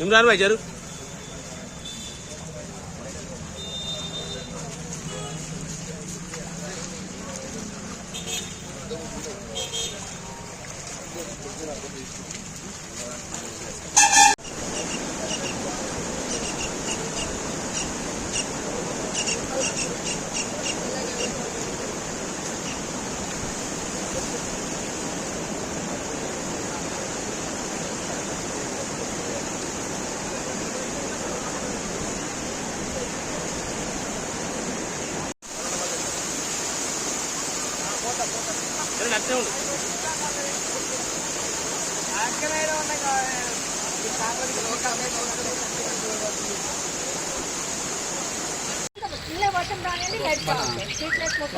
ઇમરાનભાઈ જરૂર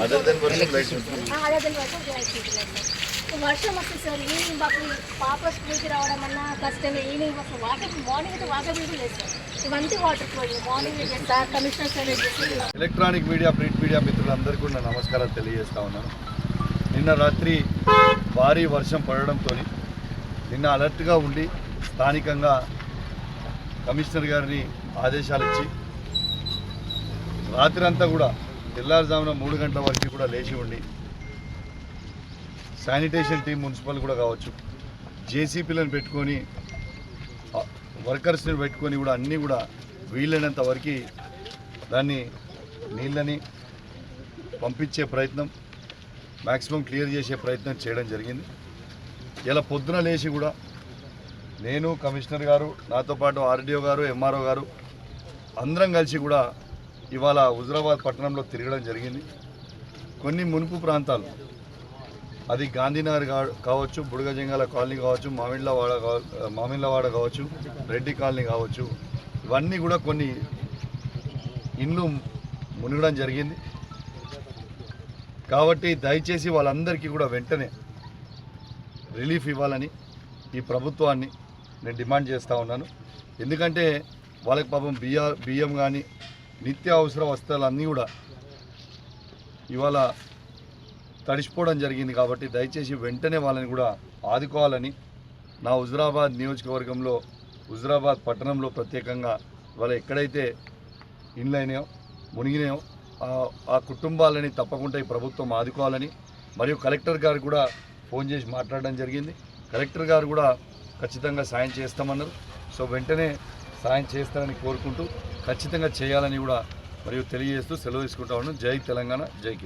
అదే వర్షం లైట్ స్ట్రీట్ లైట్ వర్షం వస్తుంది సార్ ఈవినింగ్ పాప పాప స్కూల్కి రావడం అన్నా కష్టమే ఈవినింగ్ అసలు వాటర్ మార్నింగ్ అయితే వాటర్ బిల్ లేదు సార్ ఇవంతా water flow morning sir commissioner sir electronic media print media మిత్రులందరికీ కూడా నా నమస్కారాలు తెలియజేస్తా ఉన్నాను. నిన్న రాత్రి భారీ వర్షం పడడంతో నిన్న అలర్ట్గా ఉండి స్థానికంగా కమిషనర్ గారిని ఆదేశాలు ఇచ్చి రాత్రి అంతా కూడా తెల్లారుజామున మూడు గంటల వరకు కూడా లేచి ఉండి శానిటేషన్ టీం మున్సిపల్ కూడా కావచ్చు జేసీపీలను పెట్టుకొని వర్కర్స్ని పెట్టుకొని కూడా అన్నీ కూడా వీలైనంత వరకు దాన్ని నీళ్ళని పంపించే ప్రయత్నం మ్యాక్సిమం క్లియర్ చేసే ప్రయత్నం చేయడం జరిగింది. ఇలా పొద్దున లేచి కూడా నేను కమిషనర్ గారు నాతో పాటు ఆర్డీఓ గారు ఎంఆర్ఓ గారు అందరం కలిసి కూడా ఇవాళ హుజరాబాద్ పట్టణంలో తిరగడం జరిగింది. కొన్ని మునుపు ప్రాంతాలు అది గాంధీనగర్ కా- కావచ్చు బుడగజంగాల కాలనీ కావచ్చు మామిళ్ళవాడ మామిళ్ళవాడ కావచ్చు రెడ్డి కాలనీ కావచ్చు ఇవన్నీ కూడా కొన్ని ఇండ్లు మునగడం జరిగింది. కాబట్టి దయచేసి వాళ్ళందరికీ కూడా వెంటనే రిలీఫ్ ఇవ్వాలని ఈ ప్రభుత్వాన్ని నేను డిమాండ్ చేస్తూ ఉన్నాను. ఎందుకంటే వాళ్ళకి పాపం బియ్య బియ్యం కానీ నిత్య అవసర వస్తువులు అన్నీ కూడా ఇవాళ తడిసిపోవడం జరిగింది కాబట్టి దయచేసి వెంటనే వాళ్ళని కూడా ఆదుకోవాలని నా హుజరాబాద్ నియోజకవర్గంలో హుజరాబాద్ పట్టణంలో ప్రత్యేకంగా ఇవాళ ఎక్కడైతే ఇండ్లు అయినాయో మునిగినాయో ఆ- కుటుంబాలని తప్పకుండా ఈ ప్రభుత్వం ఆదుకోవాలని మరియు కలెక్టర్ గారు కూడా ఫోన్ చేసి మాట్లాడడం జరిగింది. కలెక్టర్ గారు కూడా ఖచ్చితంగా సాయం చేస్తామన్నారు. సో వెంటనే సాయం చేస్తారని కోరుకుంటూ ఖచ్చితంగా చేయాలని కూడా మరియు తెలియజేస్తూ సెలవు తీసుకుంటా ఉన్నాం జై తెలంగాణ జై